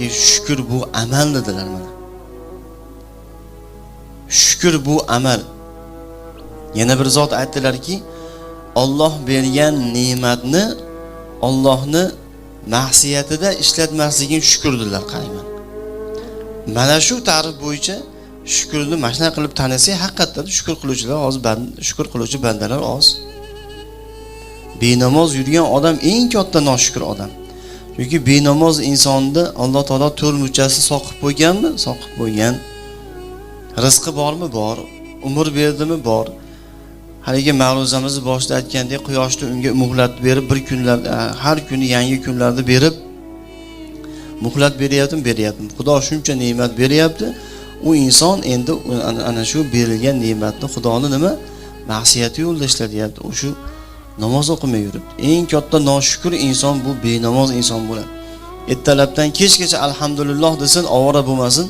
ne'matga shukur bu amal dedilar mana. Shukur bu amal. Yana bir zot aytdilarki olloh bergan ne'matni ollohni ma'siyatida ishlatmasligini shukur dedilar qarayman mana shu ta'rif bo'yicha shukurni mana shunaqa qilib tanisak haqiqatdan shukur qiluvchilar oz shukur qiluvchi bandalar oz. Benamoz yurgan odam eng katta noshukur odam. Chunki benamoz insonni alloh taolo to'rt muchasi soqib qo'yganmi? Soqib qo'ygan. Rizqi bormi? Bor. Umr berdimi? Bor. Haligi ma'ruzamizni boshida aytgandek quyoshni unga muhlat berib bir kunlar e, har kuni yangi kunlarni berib muhlat beryaptimi? Beryaptimi. Xudo shuncha ne'mat beryapti. U inson endi ana shu berilgan ne'matni xudoni nima? Ma'siyati yo'lida ishlatyapti. O'sha namoz o'qimay yuribdi eng katta noshukur inson bu benamoz inson bo'ladi. Ertalabdan kechgacha alhamdulillah desin ovora bo'lmasin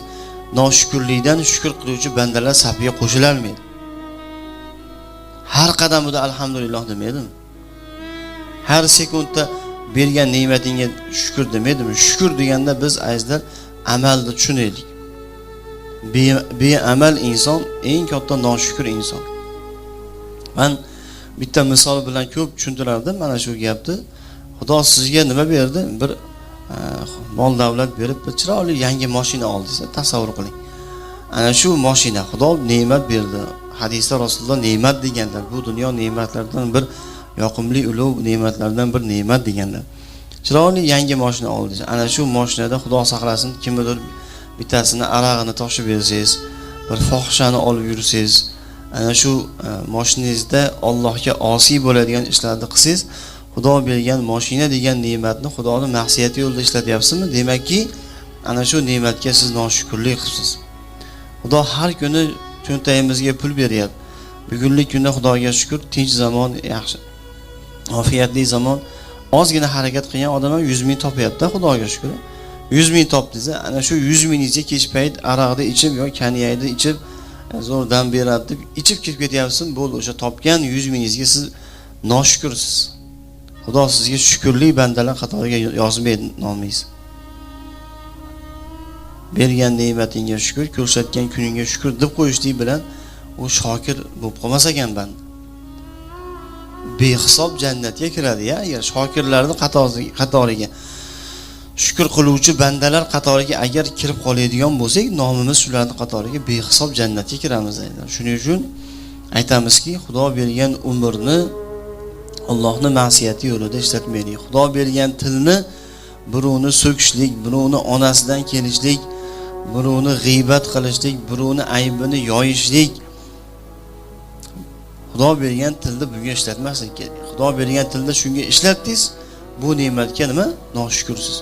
noshukurlikdan shukur qiluvchi bandalar safiga qo'shilolmaydi har qadamida alhamdulillah demaydimi har sekundda bergan ne'matingga shukur demaydimi shukur deganda biz azizlar amalni tushunaylik. Beamal inson eng katta noshukur inson. Man bitta misol bilan ko'p tushuntirardim mana shu gapni. Xudo sizga nima berdi? Bir e, mol davlat berib bir chiroyli yangi moshina oldingiz tasavvur qiling. Ana shu moshina xudo ne'mat berdi. Hadisda rasululloh ne'mat deganlar bu dunyo ne'matlaridan bir yoqimli ulug' ne'matlardan bir ne'mat deganlar. Chiroyli yangi moshina oldingiz ana shu moshinada xudo saqlasin kimnidir bittasini arag'ini toshib bersangiz bir fohishani olib yursangiz ana shu e, moshinangizda allohga osiy bo'ladigan ishlarni qilsangiz xudo bergan moshina degan ne'matni xudoni ma'siyati yo'lida ishlatyapsizmi? Demakki ana shu ne'matga siz noshukurlik qilibsiz xudo har kuni cho'ntagimizga pul beryapti. Bugungi kunda xudoga shukur tinch zamon yaxshi ofiyatli zamon. Ozgina harakat qilgan odam ham yuz ming topyapti xudoga shukur. Yuz ming topdingiz ana shu yuz mingingizga kech payt aroqni ichib yo konyakni ichib zo'r dam beradi deb ichib kirib ketyapsiz bo'ldi o'sha topgan yuz mingingizga siz noshukursiz. Xudo sizga shukurli bandalar qatoriga yozmaydi nomingizni bergan ne'matingga shukur ko'rsatgan kuningga shukur deb qo'yishlik bilan u shokir bo'lib qolmas ekan banda behisob jannatga kiradi ya agar shokirlarni qatoriga shukur qiluvchi bandalar qatoriga agar kirib qoladigan bo'lsak nomimiz shularni qatoriga behisob jannatga kiramiz shuning uchun aytamizki xudo bergan umrni allohni ma'siyati yo'lida ishlatmaylik. Xudo bergan tilni birovni so'kishlik birovni onasidan kelishlik birovni g'iybat qilishlik birovni aybini yoyishlik. Xudo bergan tilni bunga ishlatmaslik kerak. Xudo bergan tilni shunga ishlatdingiz bu ne'matga nima? Noshukursiz.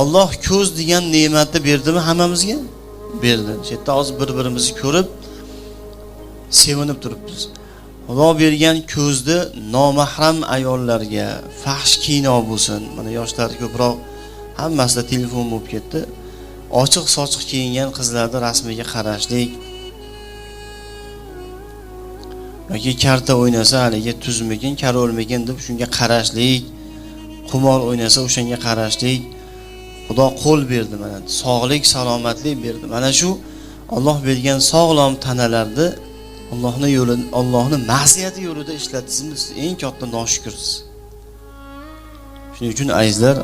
Olloh ko'z degan ne'matni berdimi hammamizga? Berdi. Shu yerda hozir bir birimizni ko'rib sevinib turibmiz. Xudo bergan ko'zni nomahram ayollarga fahsh kino bo'lsin. Mana yoshlar ko'proq hammasida telefon bo'lib ketdi. Ochiq sochiq kiyingan qizlarni rasmiga qarashlik. Yoki karta o'ynasa haligi tuzmikin karolmikin deb shunga qarashlik. Qumor o'ynasa o'shanga qarashlik. Xudo qo'l berdi mana sog'lik salomatlik berdi. Mana shu olloh bergan sog'lom tanalarni ollohni yo'li ollohni ma'siyati yo'lida ishlatsangiz eng katta noshukursiz shuning uchun azizlar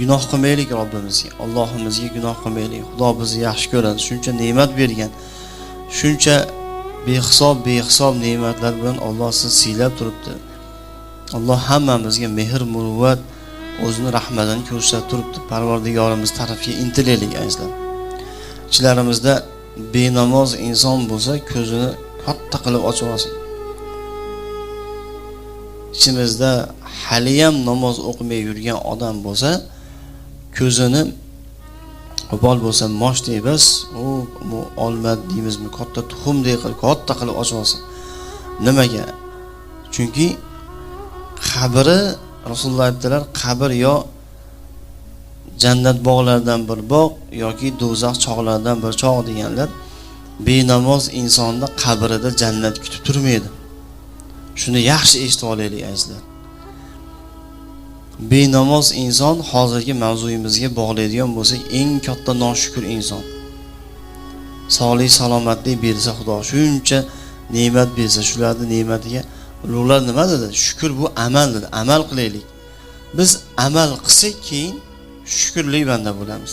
gunoh qilmaylik robbimizga allohimizga gunoh qilmaylik. Xudo bizni yaxshi ko'radi shuncha ne'mat bergan shuncha behisob behisob ne'matlar bilan olloh sizni siylab turibdi. Alloh hammamizga mehr muruvvat o'zini rahmatini ko'rsatib turibdi. Parvardigorimiz tarafiga intilaylik azizlar ichlarimizda benamoz inson bo'lsa ko'zini katta qilib ochib olsin. Ichimizda haliyam namoz o'qimay yurgan odam bo'lsa ko'zini qo'pol bo'lsa moshdek emas u olma deymizmi katta tuxumdek qilib katta qilib ochib olsin. Nimaga? Chunki qabri rasululloh aytdilar qabr yo jannat bog'laridan bir bog' yoki do'zax chog'laridan bir choq deganlar benamoz insonni qabrida jannat kutib turmaydi. Shuni yaxshi eshitib olaylik azizlar. Benamoz inson hozirgi mavzuyimizga bog'laydigan bo'lsak eng katta noshukur inson. Sog'lik salomatlik bersa xudo shuncha ne'mat bersa shularni ne'matiga ulug'lar nima dedi? Shukur bu amal dedi. Amal qilaylik. Biz amal qilsak keyin shukurli banda bo'lamiz.